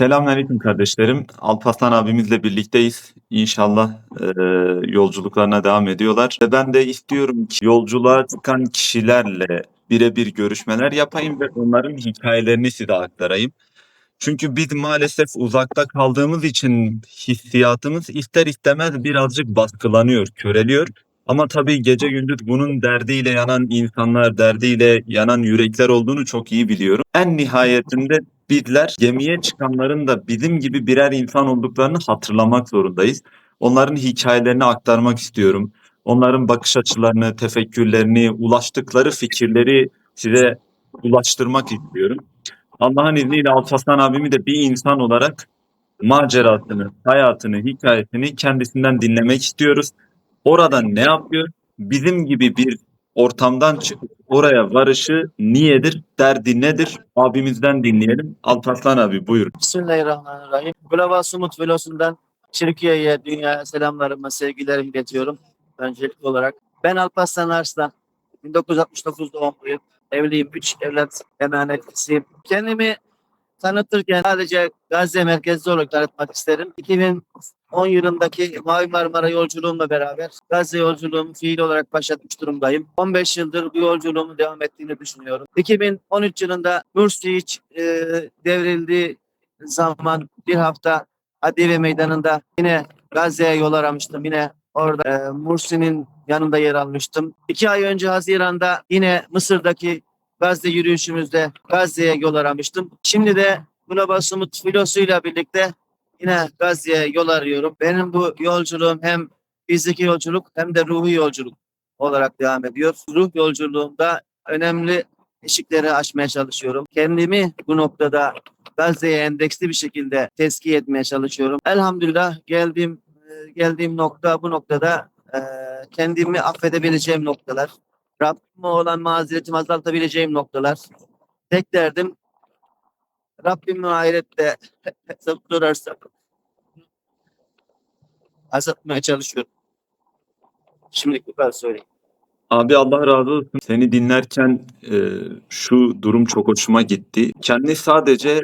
Selamünaleyküm kardeşlerim. Alparslan abimizle birlikteyiz. İnşallah eee, yolculuklarına devam ediyorlar. Ve ben de istiyorum ki yolculuğa çıkan kişilerle birebir görüşmeler yapayım ve onların hikayelerini size aktarayım. Çünkü biz maalesef uzakta kaldığımız için hissiyatımız ister istemez birazcık baskılanıyor, köreliyor. Ama tabii gece gündüz bunun derdiyle yanan insanlar, derdiyle yanan yürekler olduğunu çok iyi biliyorum. En nihayetinde bizler gemiye çıkanların da bizim gibi birer insan olduklarını hatırlamak zorundayız. Onların hikayelerini aktarmak istiyorum. Onların bakış açılarını, tefekkürlerini, ulaştıkları fikirleri size ulaştırmak istiyorum. Allah'ın izniyle Alparslan abimi de bir insan olarak macerasını, hayatını, hikayesini kendisinden dinlemek istiyoruz. Orada ne yapıyor? Bizim gibi bir ortamdan çıkıp oraya varışı niyedir, derdi nedir? Abimizden dinleyelim. Alparslan abi buyur. Bismillahirrahmanirrahim. Global Sumut Velosu'ndan Türkiye'ye, dünyaya selamlarımı, sevgilerimi iletiyorum öncelikli olarak. Ben Alparslan Arslan. 1969 doğumluyum. Evliyim. 3 evlat emanetlisiyim. Kendimi tanıtırken sadece Gazze merkezli olarak tanıtmak isterim. 2010 yılındaki Mavi Marmara yolculuğumla beraber Gazze yolculuğumu fiil olarak başlatmış durumdayım. 15 yıldır bu yolculuğumun devam ettiğini düşünüyorum. 2013 yılında Nursic e, devrildiği zaman bir hafta Adive Meydanı'nda yine Gazze'ye yol aramıştım. Yine orada e, Mursi'nin yanında yer almıştım. İki ay önce Haziran'da yine Mısır'daki Gazze yürüyüşümüzde Gazze'ye yol aramıştım. Şimdi de Global Sumut filosuyla birlikte yine Gazze'ye yol arıyorum. Benim bu yolculuğum hem fiziki yolculuk hem de ruhi yolculuk olarak devam ediyor. Ruh yolculuğumda önemli eşikleri aşmaya çalışıyorum. Kendimi bu noktada Gazze'ye endeksli bir şekilde tezkiye etmeye çalışıyorum. Elhamdülillah geldiğim e, geldiğim nokta bu noktada e, kendimi affedebileceğim noktalar. Rabbime olan mazeretimi azaltabileceğim noktalar. Tek derdim Rabbim ahirette hesap durarsa azaltmaya çalışıyorum. Şimdilik bu kadar söyleyeyim. Abi Allah razı olsun. Seni dinlerken e, şu durum çok hoşuma gitti. Kendi sadece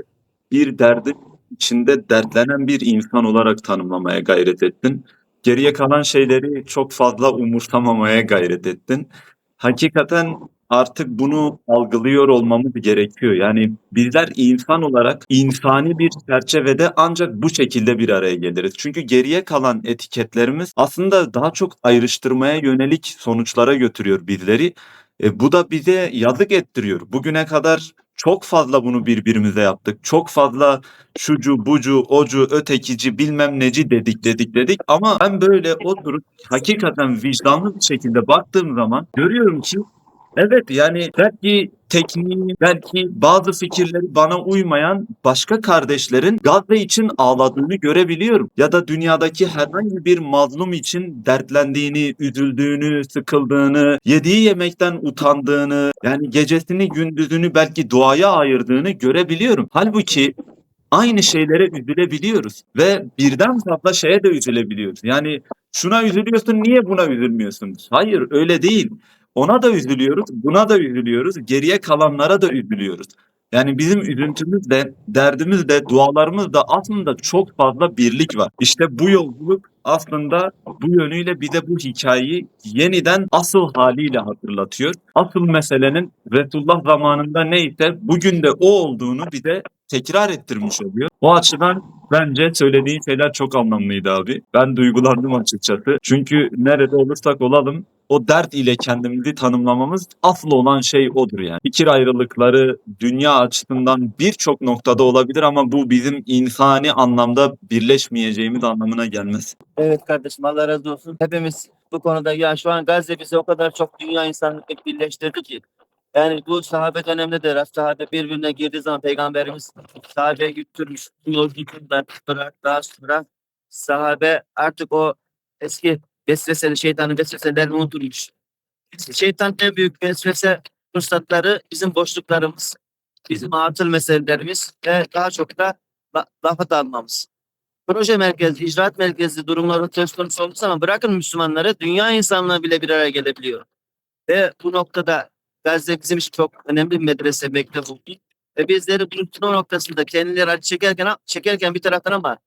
bir derdin içinde dertlenen bir insan olarak tanımlamaya gayret ettin. Geriye kalan şeyleri çok fazla umursamamaya gayret ettin. Hakikaten artık bunu algılıyor olmamız gerekiyor. Yani bizler insan olarak insani bir çerçevede ancak bu şekilde bir araya geliriz. Çünkü geriye kalan etiketlerimiz aslında daha çok ayrıştırmaya yönelik sonuçlara götürüyor bizleri. E, bu da bize yazık ettiriyor. Bugüne kadar çok fazla bunu birbirimize yaptık. Çok fazla şucu, bucu, ocu, ötekici, bilmem neci dedik dedik dedik. Ama ben böyle oturup hakikaten vicdanlı bir şekilde baktığım zaman görüyorum ki Evet yani belki tekniği, belki bazı fikirleri bana uymayan başka kardeşlerin Gazze için ağladığını görebiliyorum. Ya da dünyadaki herhangi bir mazlum için dertlendiğini, üzüldüğünü, sıkıldığını, yediği yemekten utandığını, yani gecesini gündüzünü belki duaya ayırdığını görebiliyorum. Halbuki aynı şeylere üzülebiliyoruz ve birden fazla şeye de üzülebiliyoruz. Yani şuna üzülüyorsun niye buna üzülmüyorsun? Hayır öyle değil. Ona da üzülüyoruz, buna da üzülüyoruz, geriye kalanlara da üzülüyoruz. Yani bizim üzüntümüz de, derdimiz de, dualarımız da aslında çok fazla birlik var. İşte bu yolculuk aslında bu yönüyle bize bu hikayeyi yeniden asıl haliyle hatırlatıyor. Asıl meselenin Resulullah zamanında neyse bugün de o olduğunu bize tekrar ettirmiş oluyor. O açıdan bence söylediğin şeyler çok anlamlıydı abi. Ben duygulandım açıkçası. Çünkü nerede olursak olalım o dert ile kendimizi tanımlamamız asıl olan şey odur yani. Fikir ayrılıkları dünya açısından birçok noktada olabilir ama bu bizim insani anlamda birleşmeyeceğimiz anlamına gelmez. Evet kardeşim Allah razı olsun. Hepimiz bu konuda ya şu an Gazze bizi o kadar çok dünya insanlık birleştirdi ki. Yani bu sahabe döneminde de sahabe birbirine girdiği zaman peygamberimiz sahabe götürmüş yolculuktan bırak daha sonra sahabe artık o eski vesveseli şeytanın vesveselerini unutulmuş. Şeytan en büyük vesvese fırsatları bizim boşluklarımız, bizim atıl meselelerimiz ve daha çok da la- lafa dalmamız proje merkezli, icraat merkezli durumları söz konusu olduğu zaman bırakın Müslümanları dünya insanlığı bile bir araya gelebiliyor. Ve bu noktada Gazze bizim için çok önemli bir medrese, mektep oldu. ve bizleri buluşturma noktasında kendileri acı çekerken, çekerken bir taraftan ama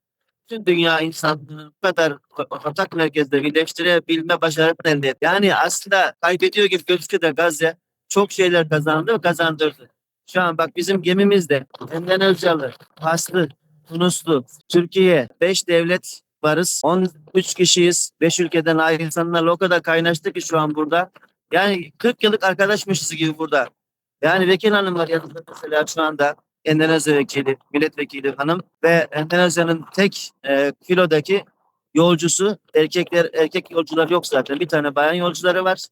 bütün dünya insanlığını bu kadar ortak merkezde birleştirebilme başarısını elde etti. Yani aslında kaybediyor gibi gözüküyor da Gazze çok şeyler kazandı ve kazandırdı. Şu an bak bizim gemimizde Endonezyalı, Faslı, Tunuslu, Türkiye, 5 devlet varız. 13 kişiyiz. 5 ülkeden ait insanlarla o kadar kaynaştık ki şu an burada. Yani 40 yıllık arkadaşmışız gibi burada. Yani vekil hanım var yanımda mesela şu anda. Endonezya vekili, milletvekili hanım ve Endonezya'nın tek e, filodaki yolcusu erkekler erkek yolcular yok zaten. Bir tane bayan yolcuları var.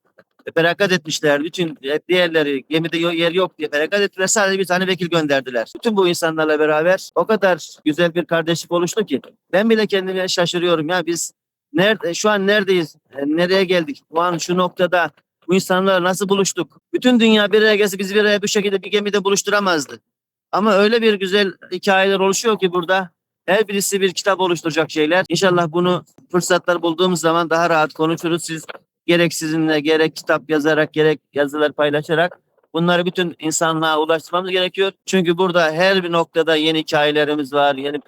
E, Feragat etmişler. Bütün hep diğerleri gemide yer yok diye feragat ettiler. Sadece bir tane vekil gönderdiler. Bütün bu insanlarla beraber o kadar güzel bir kardeşlik oluştu ki ben bile kendime şaşırıyorum ya biz nerede şu an neredeyiz? E, nereye geldik? Bu an şu noktada bu insanlarla nasıl buluştuk? Bütün dünya bir araya gelse biz bir araya bu şekilde bir gemide buluşturamazdı. Ama öyle bir güzel hikayeler oluşuyor ki burada her birisi bir kitap oluşturacak şeyler. İnşallah bunu fırsatlar bulduğumuz zaman daha rahat konuşuruz. Siz gerek sizinle gerek kitap yazarak gerek yazılar paylaşarak bunları bütün insanlığa ulaştırmamız gerekiyor. Çünkü burada her bir noktada yeni hikayelerimiz var. Yeni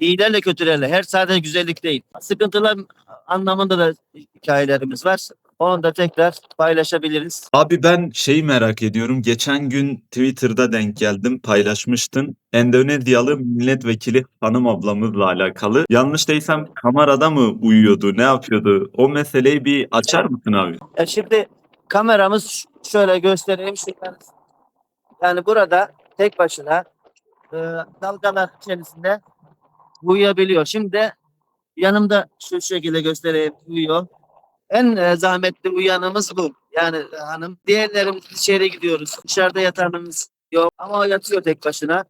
iyilerle kötülerle her sadece güzellik değil. Sıkıntılar anlamında da hikayelerimiz var. Onu da tekrar paylaşabiliriz. Abi ben şeyi merak ediyorum. Geçen gün Twitter'da denk geldim, paylaşmıştın. Endonezyalı milletvekili hanım ablamızla alakalı. Yanlış değilsem kamerada mı uyuyordu, ne yapıyordu? O meseleyi bir açar mısın abi? E şimdi kameramız şöyle göstereyim. Şuradan. Yani burada tek başına e, dalgalar içerisinde uyuyabiliyor. Şimdi yanımda şu şekilde göstereyim uyuyor. En e, zahmetli uyanımız bu. Yani e, hanım. Diğerlerimiz içeri gidiyoruz. Dışarıda yatanımız yok. Ama yatıyor tek başına.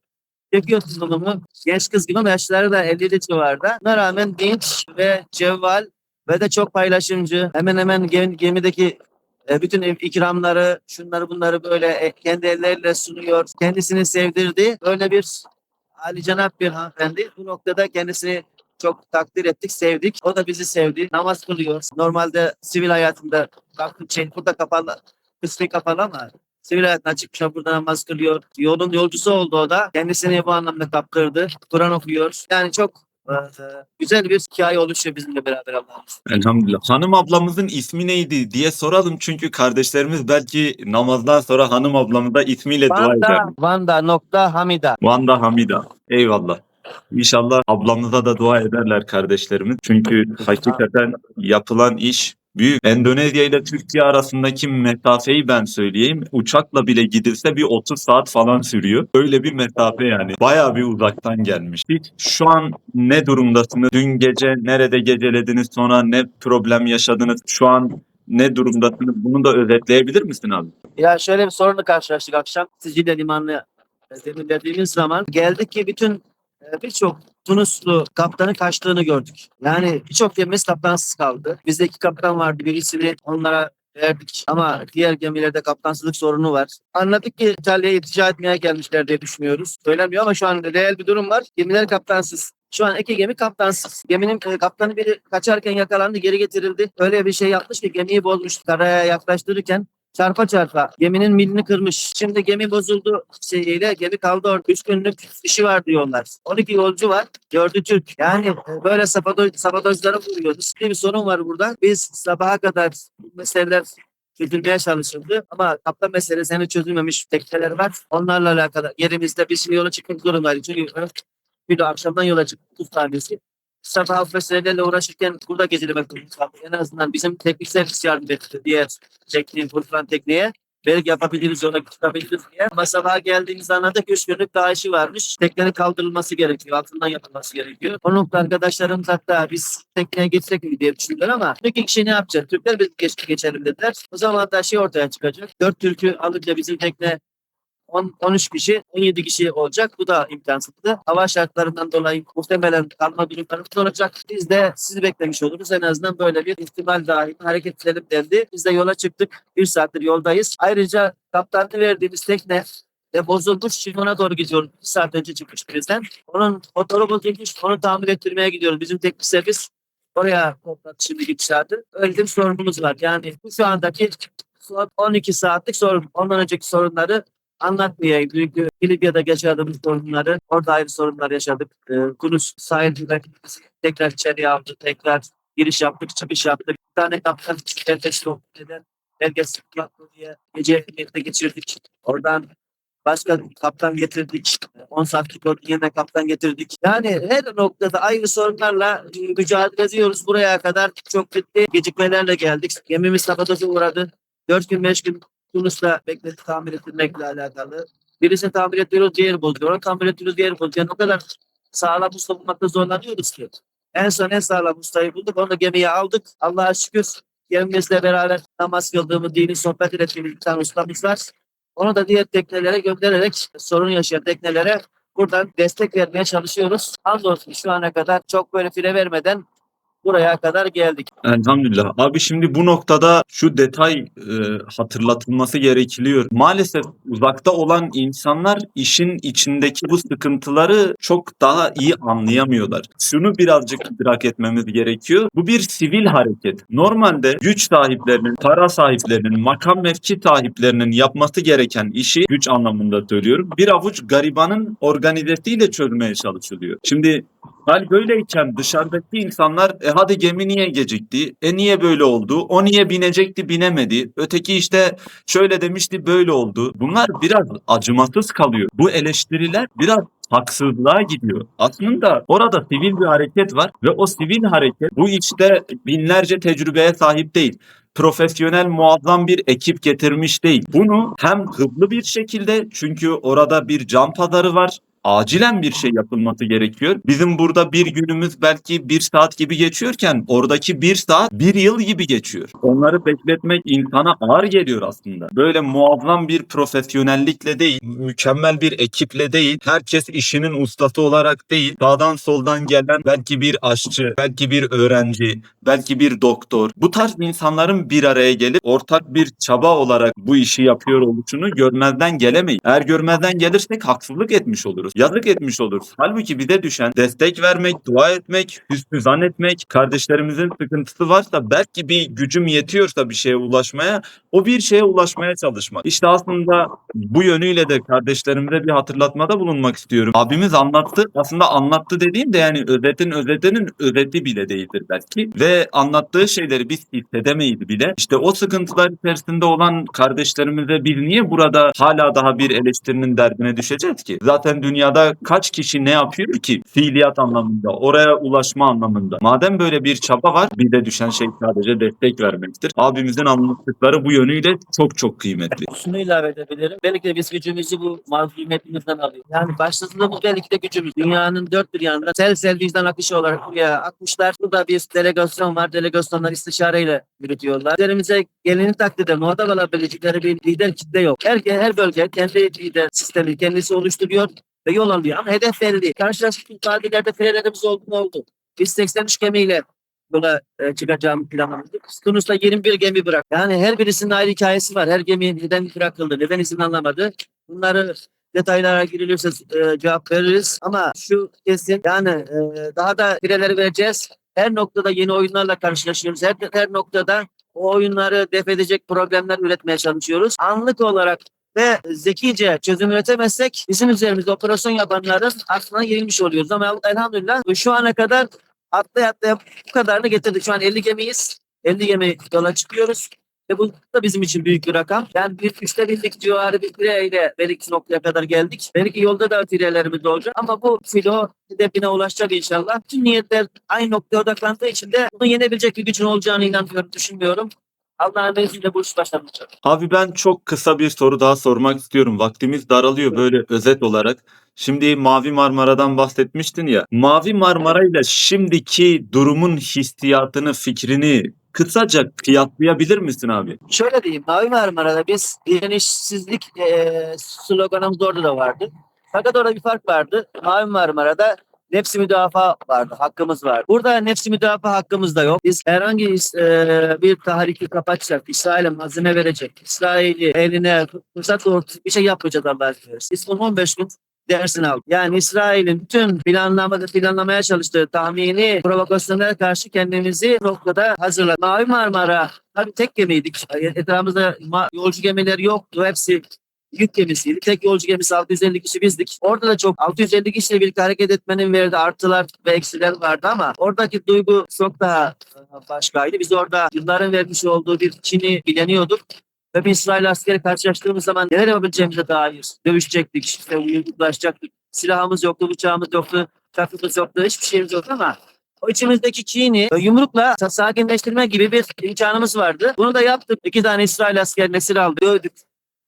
Çekiyor tuzlumu. Genç kız gibi ama yaşları da 50'li civarda. Buna rağmen genç ve cevval ve de çok paylaşımcı. Hemen hemen gem- gemideki e, bütün ikramları, şunları bunları böyle kendi elleriyle sunuyor. Kendisini sevdirdi. Öyle bir Ali Cenap bir hanımefendi. Bu noktada kendisini çok takdir ettik, sevdik. O da bizi sevdi. Namaz kılıyor. Normalde sivil hayatında kalkıp şey, burada kapalı, kısmı kapalı ama sivil hayatına çıkmış burada namaz kılıyor. Yolun yolcusu oldu o da. Kendisini bu anlamda kaptırdı. Kur'an okuyor. Yani çok e, güzel bir hikaye oluşuyor bizimle beraber Allah'ımız. Elhamdülillah. Hanım ablamızın ismi neydi diye soralım. Çünkü kardeşlerimiz belki namazdan sonra hanım ablamıza ismiyle dua eder. Vanda, Vanda nokta Hamida. Vanda Hamida. Eyvallah. İnşallah ablamıza da dua ederler kardeşlerimiz. Çünkü hakikaten yapılan iş büyük. Endonezya ile Türkiye arasındaki mesafeyi ben söyleyeyim. Uçakla bile gidilse bir 30 saat falan sürüyor. Öyle bir mesafe yani. Bayağı bir uzaktan gelmiş. Siz şu an ne durumdasınız? Dün gece nerede gecelediniz? Sonra ne problem yaşadınız? Şu an ne durumdasınız? Bunu da özetleyebilir misin abi? Ya şöyle bir sorunla karşılaştık akşam. Sicilya limanına demirlediğimiz zaman geldik ki bütün e, birçok Tunuslu kaptanın kaçtığını gördük. Yani birçok gemimiz kaptansız kaldı. Bizde iki kaptan vardı. Birisi onlara verdik ama diğer gemilerde kaptansızlık sorunu var. Anladık ki İtalya'ya iltica etmeye gelmişler diye düşünüyoruz. Söylemiyor ama şu an reel bir durum var. Gemiler kaptansız. Şu an iki gemi kaptansız. Geminin e, kaptanı biri kaçarken yakalandı, geri getirildi. Öyle bir şey yapmış ki gemiyi bozmuş. Karaya yaklaştırırken çarpa çarpa geminin milini kırmış. Şimdi gemi bozuldu şeyiyle gemi kaldı orada. Üç günlük işi var diyorlar. 12 yolcu var. Dördü Türk. Yani böyle sabotaj, sabotajlara vuruyordu. Ciddi bir sorun var burada. Biz sabaha kadar meseleler çözülmeye çalışıldı. Ama kaptan meselesi henüz çözülmemiş tekneler var. Onlarla alakalı yerimizde bir şey yola çıkmak zorundaydık. Çünkü bir de akşamdan yola çıktık 30 tanesi. Sabah meselelerle uğraşırken burada gecelemek. En azından bizim teknik servis yardım etti diğer çektiğim kurtulan tekneye. Belki yapabiliriz yola çıkabiliriz diye. Ama sabaha geldiğimizde anladık ki üç günlük daha işi varmış. Teknenin kaldırılması gerekiyor. Altından yapılması gerekiyor. O nokta arkadaşlarımız hatta biz tekneye geçsek mi diye düşündüler ama iki kişi ne yapacak? Türkler biz geç, geçelim dediler. O zaman da şey ortaya çıkacak. Dört Türk'ü alınca bizim tekne 10, 13 kişi, 17 kişi olacak. Bu da imkansızdı. Hava şartlarından dolayı muhtemelen kalma durumlarımız olacak. Biz de sizi beklemiş oluruz. En azından böyle bir ihtimal dahi hareket edelim dendi. Biz de yola çıktık. Bir saattir yoldayız. Ayrıca kaptanı verdiğimiz tekne de bozulmuş. Şimdi ona doğru gidiyoruz. Bir saat önce çıkmış bizden. Onun motoru bozulmuş. Onu tamir ettirmeye gidiyoruz. Bizim teknik servis oraya topladı şimdi gidişatı. Öyle bir sorunumuz var. Yani şu andaki son 12 saatlik sorun. Ondan önceki sorunları anlatmayayım. Çünkü Libya'da yaşadığımız sorunları, orada ayrı sorunlar yaşadık. Ee, Kudüs sahilde tekrar içeriye aldı, tekrar giriş yaptık, çıkış yaptık. Bir tane kaptan herkes eden herkes yaptı diye gece birlikte geçirdik. Oradan başka kaptan getirdik. 10 saatlik yol yine kaptan getirdik. Yani her noktada ayrı sorunlarla mücadele ediyoruz. Buraya kadar çok ciddi gecikmelerle geldik. Gemimiz sabotaja uğradı. 4 gün 5 gün Tunus'ta bekledik tamir ettirmekle alakalı. Birisini tamir ettiriyoruz, diğeri bozuyor. Onu tamir ettiriyoruz, diğeri bozuyor. Yani o kadar sağlam usta bulmakta zorlanıyoruz ki. En son en sağlam ustayı bulduk. Onu gemiye aldık. Allah'a şükür gemimizle beraber namaz kıldığımız, dini sohbet ettiğimiz bir tane ustamız var. Onu da diğer teknelere göndererek sorun yaşayan teknelere buradan destek vermeye çalışıyoruz. Hamdolsun şu ana kadar çok böyle fire vermeden buraya kadar geldik. Elhamdülillah. Abi şimdi bu noktada şu detay e, hatırlatılması gerekiliyor. Maalesef uzakta olan insanlar işin içindeki bu sıkıntıları çok daha iyi anlayamıyorlar. Şunu birazcık idrak etmemiz gerekiyor. Bu bir sivil hareket. Normalde güç sahiplerinin, para sahiplerinin, makam mevki sahiplerinin yapması gereken işi güç anlamında söylüyorum. Bir avuç garibanın organizesiyle çözmeye çalışılıyor. Şimdi Hal böyleyken dışarıdaki insanlar e hadi gemi niye gecikti? E niye böyle oldu? O niye binecekti binemedi? Öteki işte şöyle demişti böyle oldu. Bunlar biraz acımasız kalıyor. Bu eleştiriler biraz haksızlığa gidiyor. Aslında orada sivil bir hareket var ve o sivil hareket bu işte binlerce tecrübeye sahip değil profesyonel muazzam bir ekip getirmiş değil. Bunu hem hızlı bir şekilde çünkü orada bir can pazarı var acilen bir şey yapılması gerekiyor. Bizim burada bir günümüz belki bir saat gibi geçiyorken oradaki bir saat bir yıl gibi geçiyor. Onları bekletmek insana ağır geliyor aslında. Böyle muazzam bir profesyonellikle değil, mükemmel bir ekiple değil, herkes işinin ustası olarak değil, sağdan soldan gelen belki bir aşçı, belki bir öğrenci, belki bir doktor. Bu tarz insanların bir araya gelip ortak bir çaba olarak bu işi yapıyor oluşunu görmezden gelemeyiz. Eğer görmezden gelirsek haksızlık etmiş oluruz. Yazık etmiş oluruz. Halbuki bize düşen destek vermek, dua etmek, hüsnü zan etmek, kardeşlerimizin sıkıntısı varsa belki bir gücüm yetiyorsa bir şeye ulaşmaya, o bir şeye ulaşmaya çalışmak. İşte aslında bu yönüyle de kardeşlerimize bir hatırlatmada bulunmak istiyorum. Abimiz anlattı. Aslında anlattı dediğim de yani özetin özetinin özeti bile değildir belki. Ve anlattığı şeyleri biz hissedemeyiz bile. İşte o sıkıntılar içerisinde olan kardeşlerimize biz niye burada hala daha bir eleştirinin derdine düşeceğiz ki? Zaten dünyada kaç kişi ne yapıyor ki? Fiiliyat anlamında, oraya ulaşma anlamında. Madem böyle bir çaba var, bize düşen şey sadece destek vermektir. Abimizin anlattıkları bu yönüyle çok çok kıymetli. Şunu ilave edebilirim. Belki de biz gücümüzü bu mazlumiyetimizden alıyoruz. Yani başladığımız belki de gücümüz. Dünyanın dört bir yanında sel sel vicdan akışı olarak buraya akmışlar. Burada bir delegasyon var. Delegasyonlar istişareyle yürütüyorlar. Üzerimize geleni takdirde muhatap alabilecekleri bir lider kitle yok. Her, her bölge kendi lider sistemi kendisi oluşturuyor ve yol alıyor. Ama hedef belli. Karşılaştık tarihlerde filelerimiz oldu mu oldu. Biz 83 gemiyle yola e, çıkacağımı planlamıştık. Tunus'ta 21 gemi bırak. Yani her birisinin ayrı hikayesi var. Her gemi neden bırakıldı, neden izin alamadı. Bunları detaylara girilirse e, cevap veririz. Ama şu kesin yani e, daha da fireleri vereceğiz. Her noktada yeni oyunlarla karşılaşıyoruz. Her, her noktada o oyunları def edecek problemler üretmeye çalışıyoruz. Anlık olarak ve zekice çözüm üretemezsek bizim üzerimizde operasyon yapanların aklına yenilmiş oluyoruz. Ama elhamdülillah şu ana kadar atlaya atlaya bu kadarını getirdik. Şu an 50 gemiyiz. 50 gemi yola çıkıyoruz. Ve bu da bizim için büyük bir rakam. Yani bir üçte birlik civarı bir fireyle belki noktaya kadar geldik. Belki yolda da firelerimiz olacak. Ama bu filo hedefine ulaşacak inşallah. Tüm niyetler aynı noktaya odaklandığı için de bunu yenebilecek bir gücün olacağını inanıyorum, düşünmüyorum. Allah'ın izniyle bu iş başlanacak. Abi ben çok kısa bir soru daha sormak istiyorum. Vaktimiz daralıyor böyle özet olarak. Şimdi Mavi Marmara'dan bahsetmiştin ya. Mavi Marmara ile şimdiki durumun hissiyatını, fikrini kısaca kıyaslayabilir misin abi? Şöyle diyeyim, Mavi Marmara'da biz direnişsizlik eee sloganımız orada da vardı. Fakat orada bir fark vardı. Mavi Marmara'da nefsi müdafaa vardı, hakkımız var. Burada nefsi müdafaa hakkımız da yok. Biz herhangi eee, bir tahriki kapatacak, İsrail'e malzeme verecek, İsrail'i eline fırsat doğrultusu bir şey yapmayacağız Allah'a. Biz bunu 15 gün dersini aldık. Yani İsrail'in bütün planlamada planlamaya çalıştığı tahmini provokasyonlara karşı kendimizi noktada hazırladık. Mavi Marmara Tabii tek gemiydik. Etrafımızda yolcu gemileri yoktu. Hepsi yük gemisiydi. Tek yolcu gemisi 650 kişi bizdik. Orada da çok 650 kişiyle birlikte hareket etmenin verdiği artılar ve eksiler vardı ama oradaki duygu çok daha e, başkaydı. Biz orada yılların vermiş olduğu bir Çin'i bileniyorduk. Ve bir İsrail askeri karşılaştığımız zaman neler yapabileceğimize dair dövüşecektik, işte uyumlaşacaktık. Silahımız yoktu, bıçağımız yoktu, takımız yoktu, hiçbir şeyimiz yoktu ama o içimizdeki kini e, yumrukla sa- sakinleştirme gibi bir imkanımız vardı. Bunu da yaptık. İki tane İsrail askerine esir aldık, dövdük.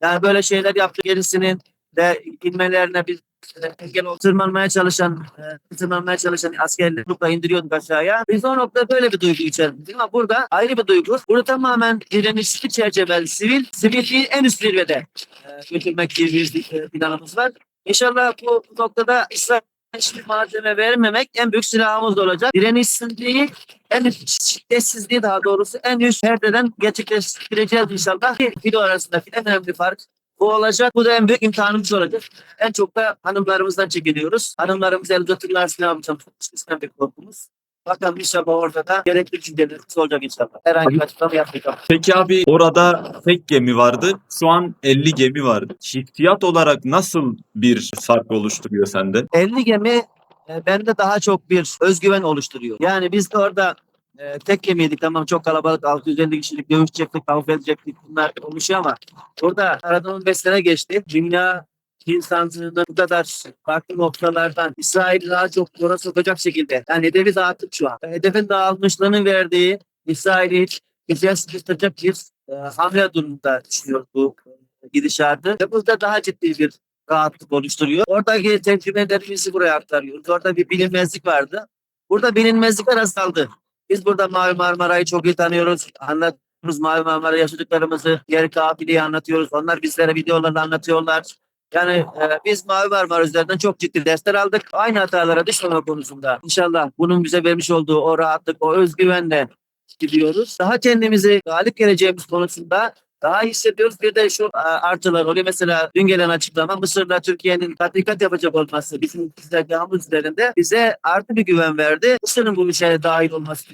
Yani böyle şeyler yaptık. Gerisinin de inmelerine bir e, engel tırmanmaya çalışan e, tırmanmaya çalışan askerleri yumrukla indiriyorduk aşağıya. Biz o noktada böyle bir duygu içerdik. Ama burada ayrı bir duygu. Burada tamamen direnişli çerçeveli sivil, sivilliği en üst zirvede e, götürmek gibi bir e, planımız var. İnşallah bu noktada İsrail hiçbir malzeme vermemek en büyük silahımız olacak. Direnişsizliği en üst şiddetsizliği daha doğrusu en üst perdeden gerçekleştireceğiz inşallah. Video arasındaki en önemli fark bu olacak. Bu da en büyük imtihanımız olacak. En çok da hanımlarımızdan çekiniyoruz. Hanımlarımız el uzatırlarsa ne yapacağım? Çok korkumuz. Bakalım inşallah orada da gerekli cümlelerimiz olacak inşallah. Herhangi bir açıklama yapmayacağım. Peki abi orada tek gemi vardı. Şu an 50 gemi vardı. Hissiyat olarak nasıl bir fark oluşturuyor sende? 50 gemi e, bende daha çok bir özgüven oluşturuyor. Yani biz de orada e, tek gemiydik tamam çok kalabalık 650 kişilik dövüşecektik, kavga edecektik bunlar oluşuyor ama orada aradan 15 sene geçti. Dünya insanlığını bu kadar farklı noktalardan İsrail'i daha çok zora sokacak şekilde. Yani hedefi dağıttık şu an. Hedefin dağılmışlığının verdiği İsrail'i güzel sıkıştıracak bir e, hamle durumunda düşünüyoruz bu e, gidişatı. Ve burada daha ciddi bir rahatlık oluşturuyor. Oradaki tecrübelerimizi buraya aktarıyoruz. Orada bir bilinmezlik vardı. Burada bilinmezlikler azaldı. Biz burada Mavi Marmara'yı çok iyi tanıyoruz. Anlatıyoruz Mavi Marmara yaşadıklarımızı, yer kabiliği anlatıyoruz. Onlar bizlere videolarla anlatıyorlar. Yani e, biz Mavi Marmara üzerinden çok ciddi dersler aldık. Aynı hatalara düşmeme konusunda. İnşallah bunun bize vermiş olduğu o rahatlık, o özgüvenle gidiyoruz. Daha kendimizi galip geleceğimiz konusunda daha hissediyoruz. Bir de şu artılar oluyor. Mesela dün gelen açıklama Mısır'la Türkiye'nin tatbikat yapacak olması bizim güzergahımız üzerinde bize artı bir güven verdi. Mısır'ın bu işe dahil olması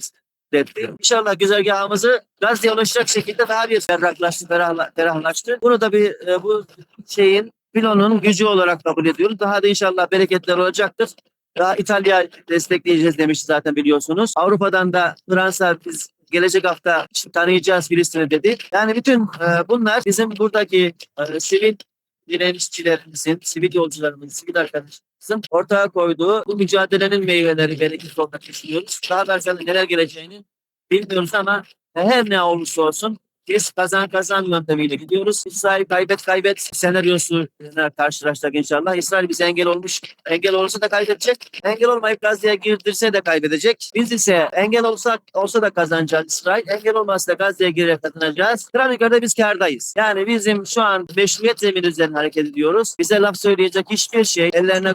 etti. İnşallah güzergahımızı Gazze'ye ulaşacak şekilde daha bir ferahlaştı, ferahla, ferahlaştı. Bunu da bir e, bu şeyin filonun gücü olarak kabul ediyoruz. Daha da inşallah bereketler olacaktır. Daha İtalya destekleyeceğiz demişti zaten biliyorsunuz. Avrupa'dan da Fransa biz gelecek hafta tanıyacağız Filistin'i dedi. Yani bütün e, bunlar bizim buradaki e, sivil direnişçilerimizin, sivil yolcularımızın, sivil arkadaşlarımızın ortaya koyduğu bu mücadelenin meyveleri bereketli olarak düşünüyoruz. Daha belki neler geleceğini bilmiyoruz ama her ne olursa olsun biz kazan kazan yöntemiyle gidiyoruz. İsrail kaybet kaybet senaryosu karşılaştık inşallah. İsrail bize engel olmuş. Engel olursa da kaybedecek. Engel olmayıp Gazze'ye girdirse de kaybedecek. Biz ise engel olsa olsa da kazanacağız İsrail. Engel olmazsa Gazze'ye girerek kazanacağız. Kranika'da biz kardayız. Yani bizim şu an meşruiyet zemini üzerine hareket ediyoruz. Bize laf söyleyecek hiçbir şey ellerine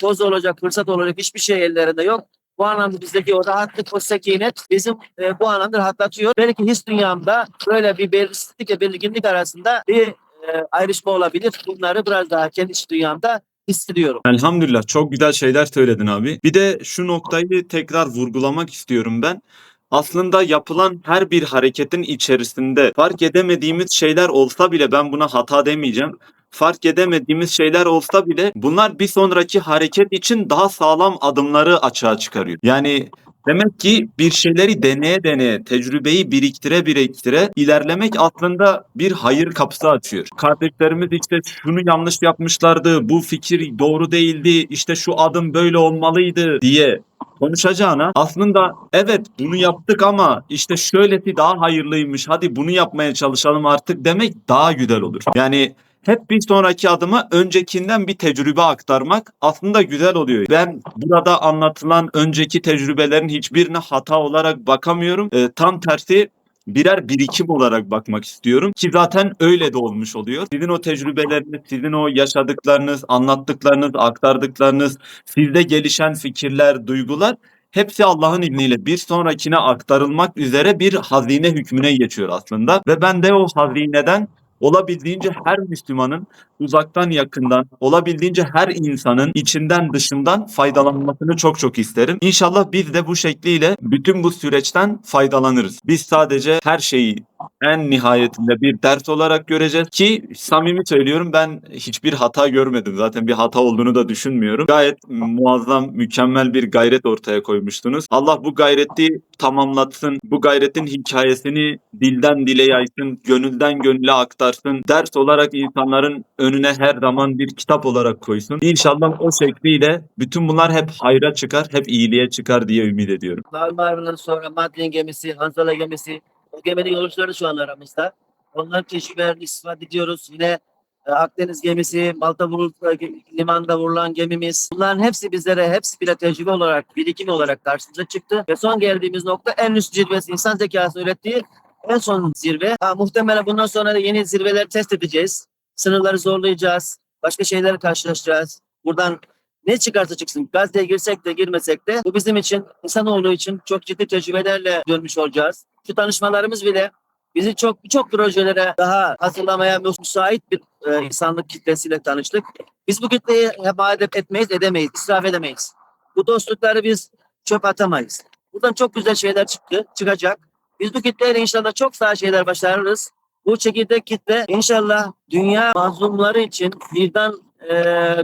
koz olacak, fırsat olacak hiçbir şey ellerinde yok. Bu anlamda bizdeki o rahatlık, o sekinet bizim e, bu anlamda rahatlatıyor. Belki his dünyamda böyle bir belirsizlik ve belirginlik arasında bir e, ayrışma olabilir. Bunları biraz daha kendi iç dünyamda hissediyorum. Elhamdülillah çok güzel şeyler söyledin abi. Bir de şu noktayı tekrar vurgulamak istiyorum ben. Aslında yapılan her bir hareketin içerisinde fark edemediğimiz şeyler olsa bile ben buna hata demeyeceğim. Fark edemediğimiz şeyler olsa bile bunlar bir sonraki hareket için daha sağlam adımları açığa çıkarıyor. Yani demek ki bir şeyleri deneye deneye, tecrübeyi biriktire biriktire ilerlemek aslında bir hayır kapısı açıyor. Kardeşlerimiz işte şunu yanlış yapmışlardı, bu fikir doğru değildi, işte şu adım böyle olmalıydı diye konuşacağına aslında evet bunu yaptık ama işte şöylesi daha hayırlıymış hadi bunu yapmaya çalışalım artık demek daha güzel olur. Yani hep bir sonraki adıma öncekinden bir tecrübe aktarmak aslında güzel oluyor. Ben burada anlatılan önceki tecrübelerin hiçbirine hata olarak bakamıyorum. Ee, tam tersi birer birikim olarak bakmak istiyorum ki zaten öyle de olmuş oluyor. Sizin o tecrübeleriniz, sizin o yaşadıklarınız, anlattıklarınız, aktardıklarınız, sizde gelişen fikirler, duygular hepsi Allah'ın izniyle bir sonrakine aktarılmak üzere bir hazine hükmüne geçiyor aslında ve ben de o hazineden olabildiğince her Müslümanın uzaktan yakından, olabildiğince her insanın içinden dışından faydalanmasını çok çok isterim. İnşallah biz de bu şekliyle bütün bu süreçten faydalanırız. Biz sadece her şeyi en nihayetinde bir ders olarak göreceğiz ki samimi söylüyorum ben hiçbir hata görmedim. Zaten bir hata olduğunu da düşünmüyorum. Gayet muazzam, mükemmel bir gayret ortaya koymuştunuz. Allah bu gayreti tamamlatsın. Bu gayretin hikayesini dilden dile yaysın, gönülden gönüle aktarsın. Ders olarak insanların önüne her zaman bir kitap olarak koysun. İnşallah o şekliyle bütün bunlar hep hayra çıkar, hep iyiliğe çıkar diye ümit ediyorum. Marmara'dan sonra Madlen gemisi, Hanzala gemisi, o geminin yolcuları şu an aramızda. Onların tecrübelerini istifade ediyoruz. Yine e, Akdeniz gemisi, Malta vurul, limanda vurulan gemimiz. Bunların hepsi bizlere, hepsi bile tecrübe olarak, birikim olarak karşımıza çıktı. Ve son geldiğimiz nokta en üst zirvesi, insan zekası ürettiği en son zirve. Ha, muhtemelen bundan sonra da yeni zirveler test edeceğiz. Sınırları zorlayacağız. Başka şeyleri karşılaşacağız. Buradan ne çıkarsa çıksın Gazze'ye girsek de girmesek de bu bizim için insanoğlu için çok ciddi tecrübelerle dönmüş olacağız. Şu tanışmalarımız bile bizi çok birçok projelere daha hazırlamaya müsait bir e, insanlık kitlesiyle tanıştık. Biz bu kitleyi heba etmeyiz, edemeyiz, israf edemeyiz. Bu dostlukları biz çöp atamayız. Buradan çok güzel şeyler çıktı, çıkacak. Biz bu kitleyle inşallah çok sağ şeyler başarırız. Bu çekirdek kitle inşallah dünya mazlumları için, vicdan e,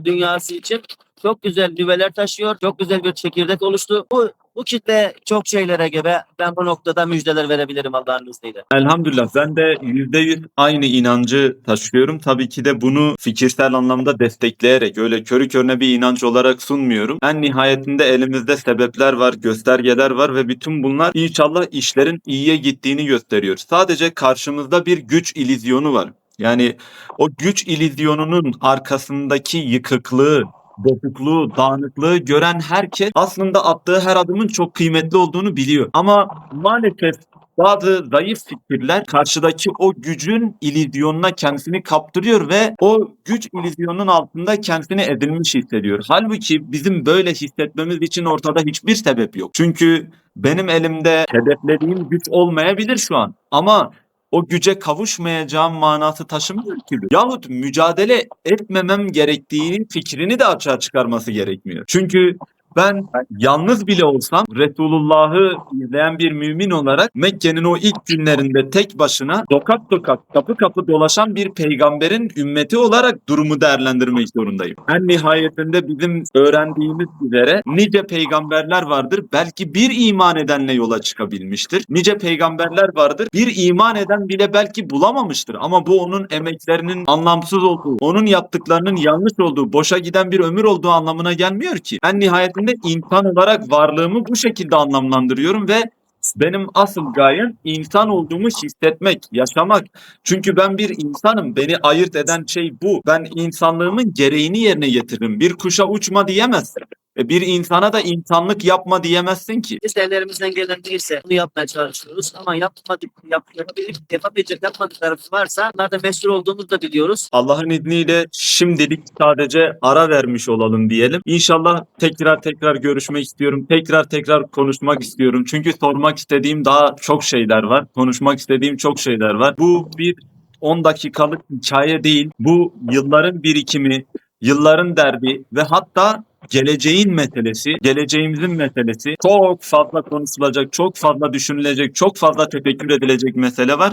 dünyası için çok güzel nüveler taşıyor. Çok güzel bir çekirdek oluştu. Bu bu kitle çok şeylere gebe. Ben bu noktada müjdeler verebilirim Allah'ın izniyle. Elhamdülillah ben de %100 aynı inancı taşıyorum. Tabii ki de bunu fikirsel anlamda destekleyerek öyle körü körüne bir inanç olarak sunmuyorum. En nihayetinde elimizde sebepler var, göstergeler var ve bütün bunlar inşallah işlerin iyiye gittiğini gösteriyor. Sadece karşımızda bir güç ilizyonu var. Yani o güç ilizyonunun arkasındaki yıkıklığı, bozukluğu, dağınıklığı gören herkes aslında attığı her adımın çok kıymetli olduğunu biliyor. Ama maalesef bazı zayıf fikirler karşıdaki o gücün ilizyonuna kendisini kaptırıyor ve o güç ilizyonunun altında kendisini edilmiş hissediyor. Halbuki bizim böyle hissetmemiz için ortada hiçbir sebep yok. Çünkü benim elimde hedeflediğim güç olmayabilir şu an ama o güce kavuşmayacağım manası taşımıyor ki. Yahut mücadele etmemem gerektiği fikrini de açığa çıkarması gerekmiyor. Çünkü ben yalnız bile olsam Resulullah'ı izleyen bir mümin olarak Mekke'nin o ilk günlerinde tek başına sokak sokak kapı kapı dolaşan bir peygamberin ümmeti olarak durumu değerlendirmek zorundayım. En nihayetinde bizim öğrendiğimiz üzere nice peygamberler vardır. Belki bir iman edenle yola çıkabilmiştir. Nice peygamberler vardır. Bir iman eden bile belki bulamamıştır. Ama bu onun emeklerinin anlamsız olduğu, onun yaptıklarının yanlış olduğu, boşa giden bir ömür olduğu anlamına gelmiyor ki. En nihayetinde insan olarak varlığımı bu şekilde anlamlandırıyorum ve benim asıl gayem insan olduğumu hissetmek, yaşamak. Çünkü ben bir insanım. Beni ayırt eden şey bu. Ben insanlığımın gereğini yerine getiririm. Bir kuşa uçma diyemezsin. E, Bir insana da insanlık yapma diyemezsin ki. Biz de ellerimizden gelen değilse bunu yapmaya çalışıyoruz. Ama yapmadık, yap, yapabilip, yapabilecek yapmadıklarımız varsa bunlarda mesul olduğumuzu da biliyoruz. Allah'ın izniyle şimdilik sadece ara vermiş olalım diyelim. İnşallah tekrar tekrar görüşmek istiyorum. Tekrar tekrar konuşmak istiyorum. Çünkü sormak istediğim daha çok şeyler var. Konuşmak istediğim çok şeyler var. Bu bir 10 dakikalık hikaye değil. Bu yılların birikimi, yılların derdi ve hatta geleceğin meselesi, geleceğimizin meselesi. Çok fazla konuşulacak, çok fazla düşünülecek, çok fazla tefekkür edilecek mesele var.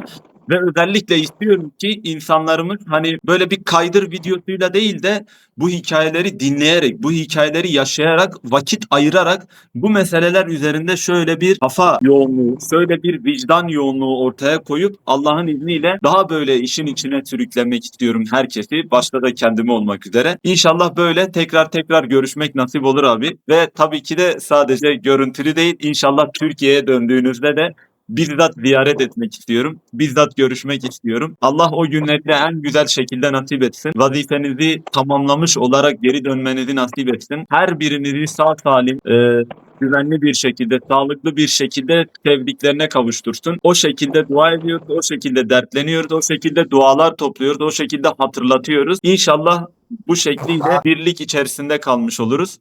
Ve özellikle istiyorum ki insanlarımız hani böyle bir kaydır videosuyla değil de bu hikayeleri dinleyerek, bu hikayeleri yaşayarak, vakit ayırarak bu meseleler üzerinde şöyle bir kafa yoğunluğu, şöyle bir vicdan yoğunluğu ortaya koyup Allah'ın izniyle daha böyle işin içine sürüklemek istiyorum herkesi, başta da kendimi olmak üzere. İnşallah böyle tekrar tekrar görüşmek nasip olur abi. Ve tabii ki de sadece görüntülü değil, inşallah Türkiye'ye döndüğünüzde de bizzat ziyaret etmek istiyorum. Bizzat görüşmek istiyorum. Allah o günleri de en güzel şekilde nasip etsin. Vazifenizi tamamlamış olarak geri dönmenizi nasip etsin. Her birinizi sağ salim, e, güvenli bir şekilde, sağlıklı bir şekilde sevdiklerine kavuştursun. O şekilde dua ediyoruz, o şekilde dertleniyoruz, o şekilde dualar topluyoruz, o şekilde hatırlatıyoruz. İnşallah bu şekliyle birlik içerisinde kalmış oluruz.